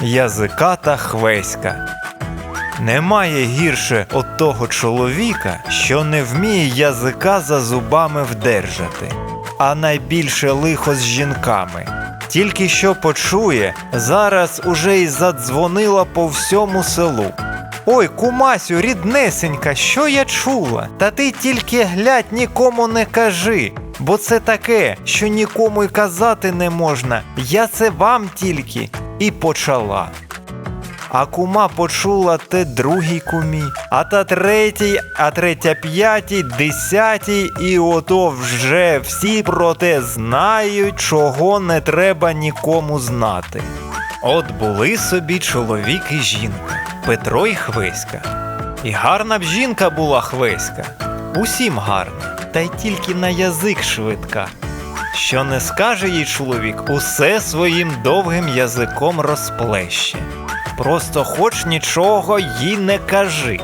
язика та хвеська. Немає гірше от того чоловіка, що не вміє язика за зубами вдержати, а найбільше лихо з жінками. Тільки що почує, зараз уже й задзвонила по всьому селу. Ой, кумасю, ріднесенька, що я чула? Та ти тільки глядь, нікому не кажи, бо це таке, що нікому й казати не можна. Я це вам тільки і почала. А кума почула те другій кумі, а та третій, а третя п'ятій, десятій, і ото вже всі про те знають, чого не треба нікому знати. От були собі чоловік і жінка, Петро і Хвеська. І гарна б жінка була Хвеська, усім гарна, та й тільки на язик швидка. Що не скаже їй чоловік, усе своїм довгим язиком розплеще. Просто хоч нічого їй не кажи.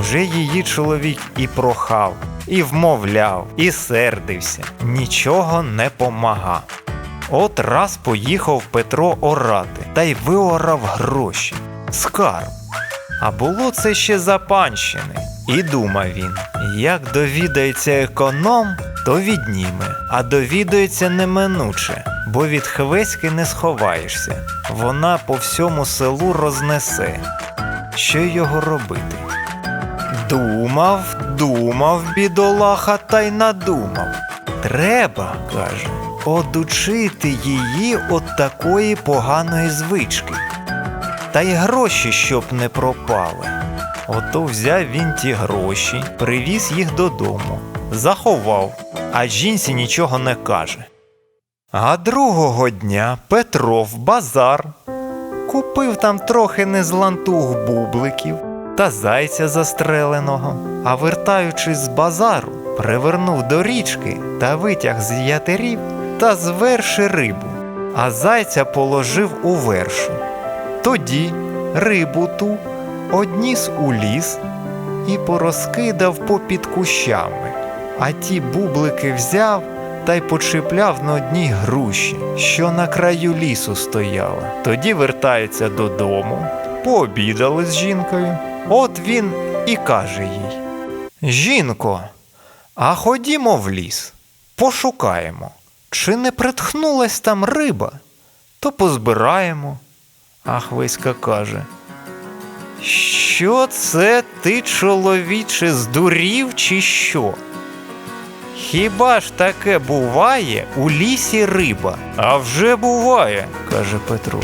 Уже її чоловік і прохав, і вмовляв, і сердився, нічого не помага. От раз поїхав Петро орати та й виорав гроші, скарб. А було це ще за панщини. І думав він, як довідається економ, то відніме, а довідається неминуче, бо від хвеськи не сховаєшся. Вона по всьому селу рознесе. Що його робити? Думав, думав, бідолаха, та й надумав. Треба, каже, одучити її от такої поганої звички. Та й гроші, щоб не пропали. Ото взяв він ті гроші, привіз їх додому, заховав, а жінці нічого не каже. А другого дня Петро в базар купив там трохи незлантух бубликів та зайця застреленого, а вертаючись з базару, привернув до річки та витяг з ятерів та з верши рибу, а зайця положив у вершу. Тоді рибу ту одніс у ліс і порозкидав попід кущами, а ті бублики взяв та й почіпляв на одній груші, що на краю лісу стояла. Тоді вертається додому, пообідали з жінкою. От він і каже їй: Жінко, а ходімо в ліс, пошукаємо, чи не притхнулась там риба, то позбираємо. А Хвиська каже. Що це ти, чоловіче, здурів, чи що? Хіба ж таке буває у лісі риба? А вже буває, каже Петро.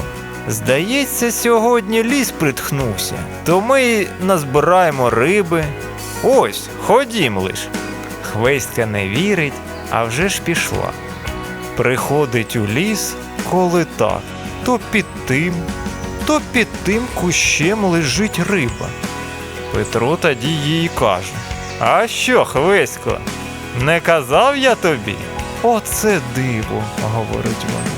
Здається, сьогодні ліс притхнувся, то ми назбираємо риби. Ось, ходім лиш. Хвестка не вірить, а вже ж пішла. Приходить у ліс, коли так, то під тим, то під тим кущем лежить риба. Петро тоді їй каже: А що, Хвесько, не казав я тобі? Оце диво, говорить вона.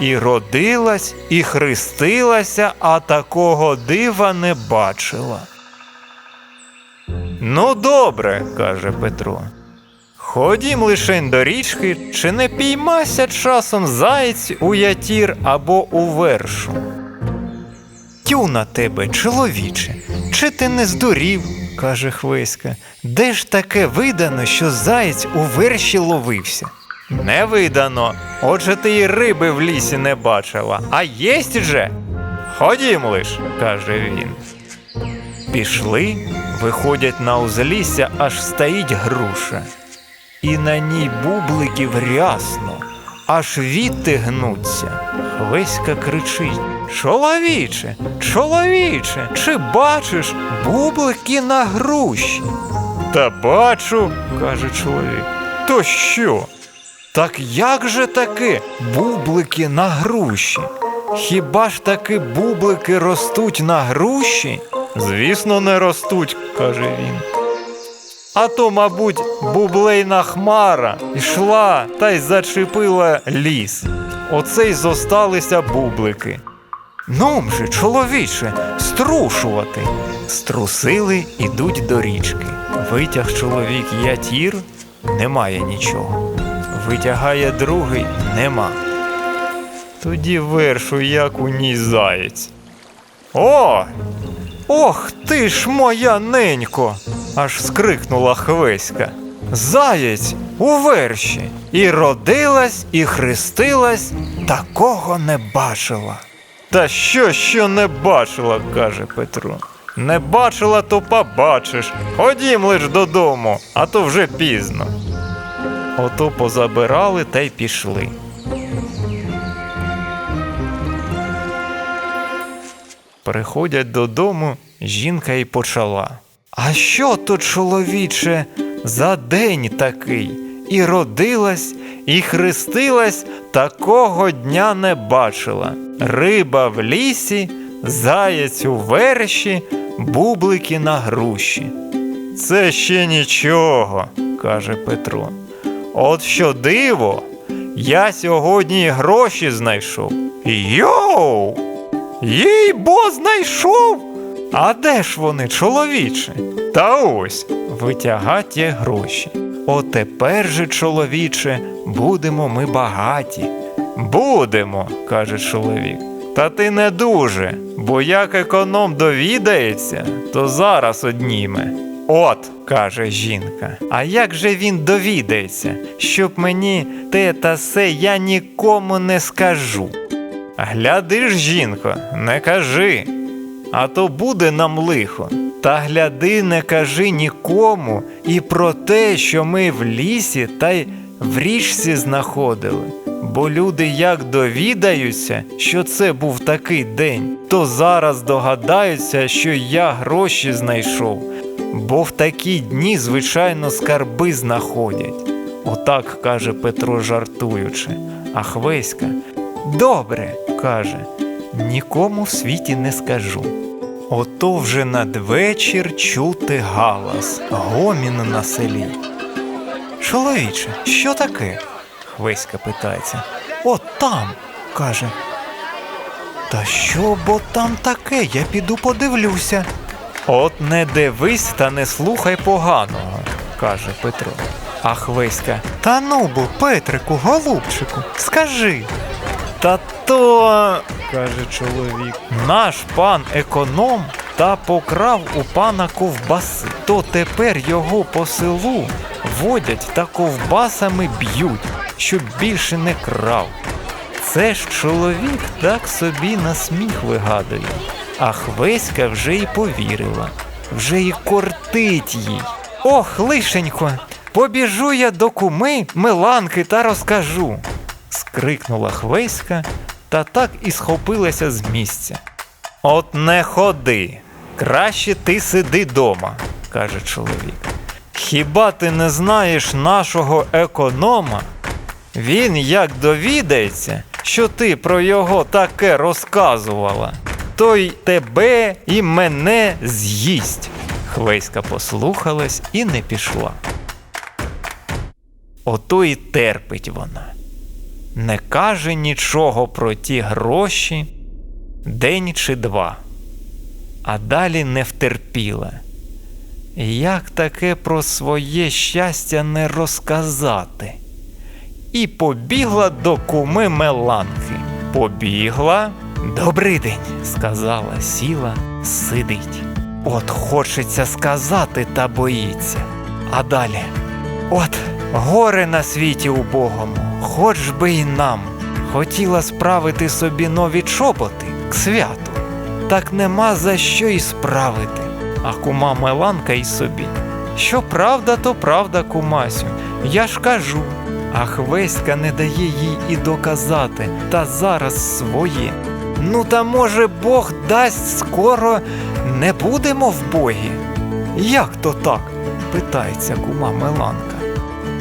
І родилась, і хрестилася, а такого дива не бачила. Ну, добре, каже Петро. Ходім лишень до річки, чи не піймася часом заєць у ятір або у вершу. Тю на тебе, чоловіче, чи ти не здурів, каже Хвиська. Де ж таке видано, що заєць у верші ловився? Не видано. Отже, ти й риби в лісі не бачила, а єсть же. Ходім лиш, каже він. Пішли, виходять на узлісся, аж стоїть груша. І на ній бубликів рясно, аж віти гнуться. Хвеська кричить: Чоловіче, чоловіче, чи бачиш бублики на груші? Та бачу, каже чоловік. То що? Так як же таки бублики на груші? Хіба ж таки бублики ростуть на груші? Звісно, не ростуть, каже він. А то, мабуть, бублейна хмара йшла та й зачепила ліс. Оце й зосталися бублики. Ну же, чоловіче, струшувати. Струсили, ідуть до річки. Витяг чоловік ятір, немає нічого. Витягає другий, нема. Тоді вершу, як у ній заєць. О! Ох ти ж моя ненько! аж скрикнула Хвеська. Заєць у верші. І родилась, і хрестилась, такого не бачила. Та що, що не бачила, каже Петро. Не бачила, то побачиш. Ходім лиш додому, а то вже пізно. Ото позабирали та й пішли. Приходять додому, жінка й почала. А що то, чоловіче, за день такий? І родилась, і хрестилась, такого дня не бачила. Риба в лісі, заєць у верші, бублики на груші. Це ще нічого, каже Петро. От що диво, я сьогодні гроші знайшов. Йоу! Їй бо знайшов. А де ж вони, чоловіче? Та ось витягать є гроші. Отепер же, чоловіче, будемо ми багаті. Будемо, каже чоловік. Та ти не дуже, бо як економ довідається, то зараз одніме. От, каже жінка, а як же він довідається, щоб мені те та се я нікому не скажу. Гляди ж, жінко, не кажи, а то буде нам лихо. Та гляди, не кажи нікому і про те, що ми в лісі та й в річці знаходили. Бо люди як довідаються, що це був такий день, то зараз догадаються, що я гроші знайшов, бо в такі дні, звичайно, скарби знаходять. Отак каже Петро жартуючи, а Хвеська Добре, каже, нікому в світі не скажу. Ото вже надвечір чути галас, гомін на селі. Чоловіче, що таке? Хвеська питається. От там, каже. Та що бо там таке? Я піду подивлюся. От не дивись та не слухай поганого, каже Петро. А Хвеська. Та ну бо, Петрику, голубчику, скажи. Та то, каже чоловік, наш пан економ та покрав у пана ковбаси. То тепер його по селу водять та ковбасами б'ють, щоб більше не крав. Це ж чоловік так собі на сміх вигадує. А Хвеська вже й повірила, вже й кортить їй. Ох, лишенько, побіжу я до куми Миланки та розкажу. Скрикнула Хвеська та так і схопилася з місця. От не ходи, краще ти сиди дома, каже чоловік. Хіба ти не знаєш нашого економа? Він як довідається, що ти про його таке розказувала, то й тебе і мене з'їсть. Хвеська послухалась і не пішла. Ото й терпить вона. Не каже нічого про ті гроші день чи два, а далі не втерпіла. Як таке про своє щастя не розказати? І побігла до куми Меланки. Побігла. Добрий день, сказала, сіла, сидить. От хочеться сказати та боїться. А далі. От горе на світі убогому, хоч би й нам. Хотіла справити собі нові чоботи к святу. Так нема за що й справити. А кума Меланка й собі. Що правда, то правда, кумасю. Я ж кажу. А Хвеська не дає їй і доказати, та зараз своє. Ну, та може Бог дасть скоро не будемо в богі? Як то так? питається кума Меланка.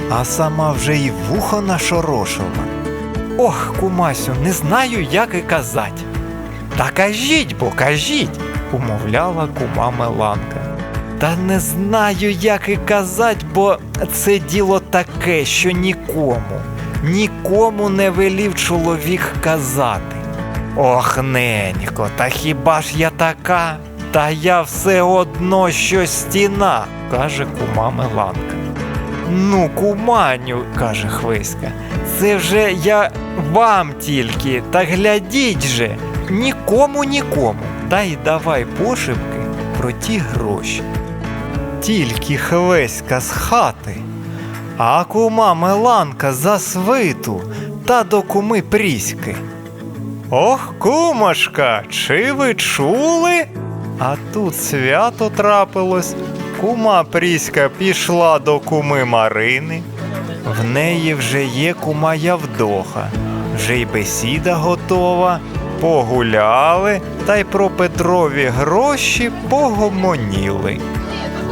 А сама вже й вухо нашорошила. Ох, кумасю, не знаю, як і казать. Та кажіть, бо кажіть, умовляла кума Меланка. Та не знаю, як і казать, бо це діло таке, що нікому, нікому не велів чоловік казати. Ох, ненько, та хіба ж я така? Та я все одно що стіна, каже кума Меланка. Ну, куманю, каже Хвиська, це вже я вам тільки, та глядіть же, нікому нікому. Та й давай пошепки про ті гроші. Тільки Хвеська з хати, а кума Меланка за свиту та до куми Пріськи. Ох, кумашка, чи ви чули? А тут свято трапилось. Кума Пріська пішла до куми Марини. В неї вже є кума Явдоха, вже й бесіда готова. Погуляли та й про Петрові гроші погомоніли.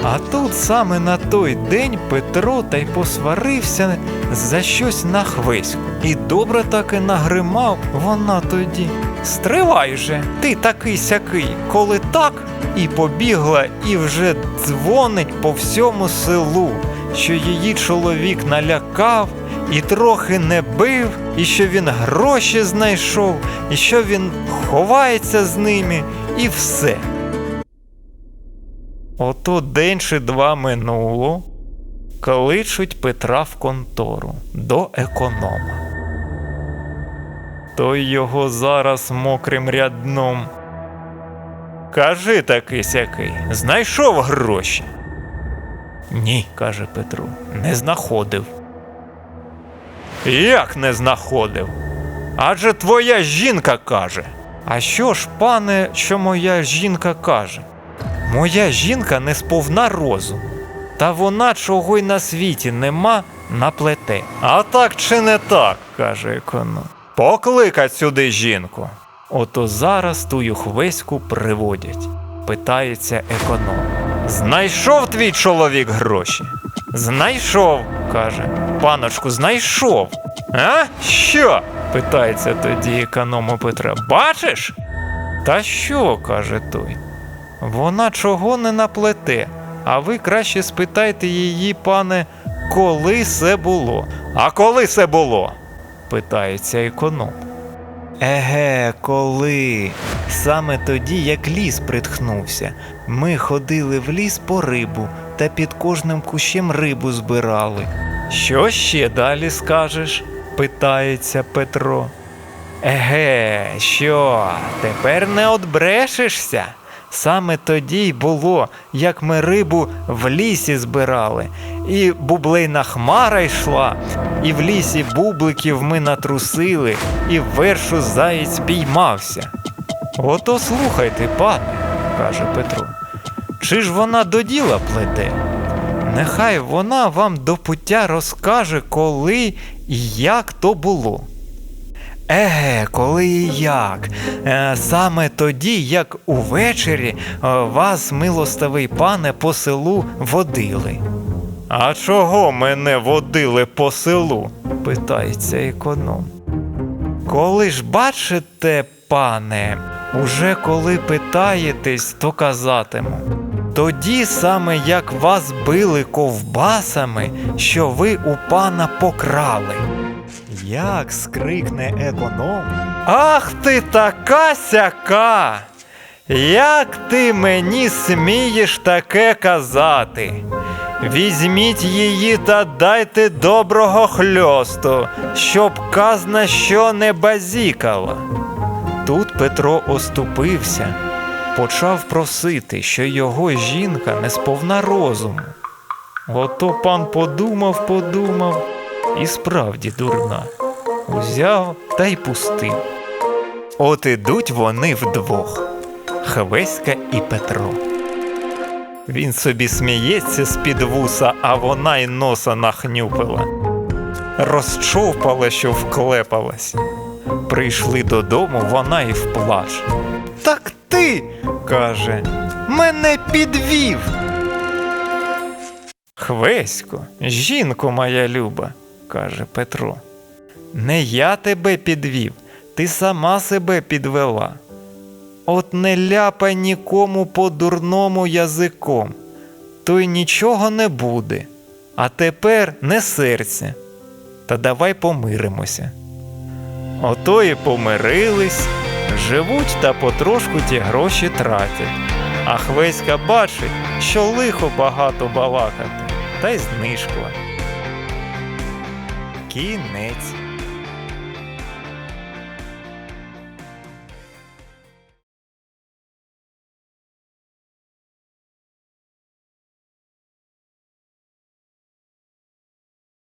А тут саме на той день Петро та й посварився за щось на хвиську. І добре таки нагримав вона тоді. Стривай же, ти такий сякий, коли так, і побігла, і вже дзвонить по всьому селу, що її чоловік налякав і трохи не бив, і що він гроші знайшов, і що він ховається з ними, і все. Ото день чи два минуло, кличуть Петра в контору до економа. Той його зараз мокрим рядном. Кажи таки сякий, знайшов гроші. Ні, каже Петро, не знаходив. Як не знаходив? Адже твоя жінка каже. А що ж, пане, що моя жінка каже? Моя жінка не сповна розуму, та вона чого й на світі нема наплете. А так чи не так, каже економ. Покликать сюди жінку. Ото зараз тую хвеську приводять. Питається економ. Знайшов твій чоловік гроші? Знайшов, каже. Паночку, знайшов. А? Що? питається тоді економ Петра. Бачиш? Та що? каже той. Вона чого не наплете, а ви краще спитайте її, пане, коли це було. А коли це було? Питається економ. Еге, коли? Саме тоді, як ліс притхнувся. Ми ходили в ліс по рибу та під кожним кущем рибу збирали. Що ще далі скажеш? питається Петро. Еге, що, тепер не одбрешешся? Саме тоді й було, як ми рибу в лісі збирали, і бублейна хмара йшла, і в лісі бубликів ми натрусили, і в вершу заєць піймався. Ото слухайте, пане, каже Петро, чи ж вона до діла плете? Нехай вона вам до пуття розкаже, коли і як то було. Еге, коли і як? Е, саме тоді, як увечері е, вас, милостивий пане, по селу водили. А чого мене водили по селу? питається економ. Коли ж бачите, пане, уже коли питаєтесь, то казатиму. Тоді саме як вас били ковбасами, що ви у пана покрали. Як скрикне економ. Ах ти така сяка! Як ти мені смієш таке казати? Візьміть її та дайте доброго хльосту, щоб казна що не базікала. Тут Петро оступився, почав просити, що його жінка не сповна розуму. Ото пан подумав, подумав, і справді дурна. Узяв та й пустив. От ідуть вони вдвох Хвеська і Петро. Він собі сміється з-під вуса, а вона й носа нахнюпила. Розчовпала, що вклепалась. Прийшли додому, вона і вплач. Так ти, каже, мене підвів. Хвесько, жінко моя люба, каже Петро. Не я тебе підвів, ти сама себе підвела. От не ляпай нікому по дурному язиком, то й нічого не буде. А тепер не серця, та давай помиримося. Ото і помирились, живуть та потрошку ті гроші тратять. А Хвеська бачить, що лихо багато балакати, та й знишкла. Кінець.